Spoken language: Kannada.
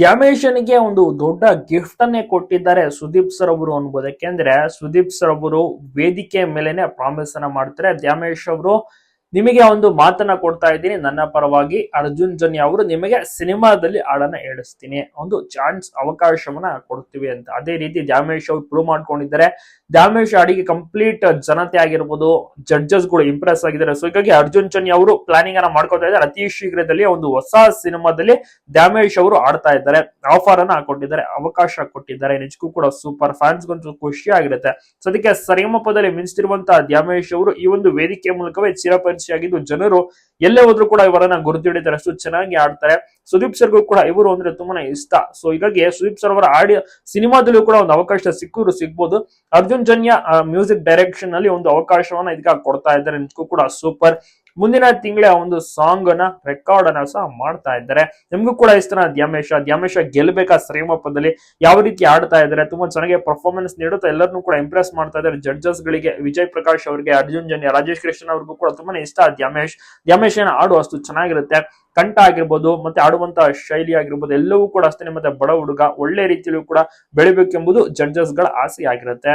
ದ್ಯಾಮೇಶನ್ಗೆ ಒಂದು ದೊಡ್ಡ ಗಿಫ್ಟ್ ಅನ್ನೇ ಕೊಟ್ಟಿದ್ದಾರೆ ಸುದೀಪ್ ಸರ್ ಅವರು ಅನ್ಬೋದು ಯಾಕೆಂದ್ರೆ ಸುದೀಪ್ ಸರ್ ಅವರು ವೇದಿಕೆ ಮೇಲೆನೆ ಪ್ರಾಮಿಸ್ ಅನ್ನ ಮಾಡ್ತಾರೆ. ದ್ಯಾಮೇಶ್ ಅವರು ನಿಮಗೆ ಒಂದು ಮಾತನ್ನ ಕೊಡ್ತಾ ಇದ್ದೀನಿ. ನನ್ನ ಪರವಾಗಿ ಅರ್ಜುನ್ ಜನ್ಯ ಅವರು ನಿಮಗೆ ಸಿನಿಮಾದಲ್ಲಿ ಹಾಡನ್ನ ಹೇಳಿಸ್ತೀನಿ. ಒಂದು ಚಾನ್ಸ್ ಅವಕಾಶವನ್ನ ಕೊಡ್ತೀವಿ ಅಂತ. ಅದೇ ರೀತಿ ದ್ಯಾಮೇಶ್ ಅವರು ಪ್ರೂವ್ ಮಾಡ್ಕೊಂಡಿದ್ದಾರೆ. ದ್ಯಾಮೇಶ್ ಹಾಡಿಗೆ ಕಂಪ್ಲೀಟ್ ಜನತೆ ಆಗಿರ್ಬೋದು ಜಡ್ಜಸ್ಗಳು ಇಂಪ್ರೆಸ್ ಆಗಿದ್ದಾರೆ. ಸೊ ಹೀಗಾಗಿ ಅರ್ಜುನ್ ಚನ್ನಿ ಅವರು ಪ್ಲಾನಿಂಗ್ ಅನ್ನ ಮಾಡ್ಕೊತಾ ಇದ್ದಾರೆ. ಅತಿ ಶೀಘ್ರದಲ್ಲಿ ಒಂದು ಹೊಸ ಸಿನಿಮಾದಲ್ಲಿ ದ್ಯಾಮೇಶ್ ಅವರು ಆಡ್ತಾ ಇದ್ದಾರೆ. ಆಫರ್ ಅನ್ನ ಹಾಕೊಂಡಿದ್ದಾರೆ. ಅವಕಾಶ ಕೊಟ್ಟಿದ್ದಾರೆ. ನಿಜಕ್ಕೂ ಕೂಡ ಸೂಪರ್ ಫ್ಯಾನ್ಸ್ ಖುಷಿ ಆಗಿರುತ್ತೆ. ಸೊ ಅದಕ್ಕೆ ಸರಿಗಮಪದಲ್ಲಿ ಮಿಂಚುತ್ತಿರುವಂತಹ ದ್ಯಾಮೇಶ್ ಅವರು ಈ ಒಂದು ವೇದಿಕೆ ಮೂಲಕವೇ ಚಿರಪರಿಚಯ ಆಗಿದ್ದು ಜನರು ಎಲ್ಲೇ ಹೋದ್ರು ಕೂಡ ಇವರನ್ನ ಗುರುತಿಡಿತಾರೆ ಅಷ್ಟು ಚೆನ್ನಾಗಿ ಆಡ್ತಾರೆ. ಸುದೀಪ್ ಸರ್ಗೂ ಕೂಡ ಇವರು ಅಂದ್ರೆ ತುಂಬಾನೇ ಇಷ್ಟ. ಸೊ ಹೀಗಾಗಿ ಸುದೀಪ್ ಸರ್ ಅವರ ಆಡಿಯೋ ಸಿನಿಮಾದಲ್ಲೂ ಕೂಡ ಒಂದು ಅವಕಾಶ ಸಿಕ್ಕಿದ್ರು, ಸಿಗ್ಬೋದು. ಅರ್ಜುನ್ ಜನ್ಯ ಮ್ಯೂಸಿಕ್ ಡೈರೆಕ್ಷನ್ನಲ್ಲಿ ಒಂದು ಅವಕಾಶವನ್ನ ಇದಕ್ಕೆ ಕೊಡ್ತಾ ಇದ್ದಾರೆ. ನಿಜಕ್ಕೂ ಕೂಡ ಸೂಪರ್ ಮುಂದಿನ ತಿಂಗಳ ಒಂದು ಸಾಂಗ್ ಅನ್ನ ರೆಕಾರ್ಡ್ ಅನ್ನ ಸಹ ಮಾಡ್ತಾ ಇದ್ದಾರೆ. ನಿಮ್ಗೂ ಕೂಡ ಇಷ್ಟ ದ್ಯಾಮೇಶ. ದ್ಯಾಮೇಶ ಗೆಲ್ಬೇಕಾ ಶ್ರೀಮಪ್ಪದಲ್ಲಿ? ಯಾವ ರೀತಿ ಆಡ್ತಾ ಇದ್ದಾರೆ? ತುಂಬಾ ಚೆನ್ನಾಗಿ ಪರ್ಫಾರ್ಮೆನ್ಸ್ ನೀಡುತ್ತಾ ಎಲ್ಲರನ್ನೂ ಕೂಡ ಇಂಪ್ರೆಸ್ ಮಾಡ್ತಾ ಇದ್ದಾರೆ ಜಡ್ಜಸ್ ಗಳಿಗೆ. ವಿಜಯ್ ಪ್ರಕಾಶ್ ಅವರಿಗೆ, ಅರ್ಜುನ್ ಜನ್ಯ, ರಾಜೇಶ್ ಕೃಷ್ಣ ಅವ್ರಿಗೂ ಕೂಡ ತುಂಬಾನೇ ಇಷ್ಟ ದ್ಯಾಮೇಶ್. ದ್ಯಾಮೇಶ್ ಏನ ಆಡು ಅಷ್ಟು ಚೆನ್ನಾಗಿರುತ್ತೆ. ಕಂಠ ಆಗಿರ್ಬೋದು, ಮತ್ತೆ ಆಡುವಂತಹ ಶೈಲಿ ಆಗಿರ್ಬೋದು, ಎಲ್ಲವೂ ಕೂಡ ಅಷ್ಟೇ, ಮತ್ತೆ ಬಡ ಹುಡುಗ ಒಳ್ಳೆ ರೀತಿಯಲ್ಲೂ ಕೂಡ ಬೆಳಿಬೇಕೆಂಬುದು ಜಡ್ಜಸ್ಗಳ ಆಸೆ ಆಗಿರುತ್ತೆ.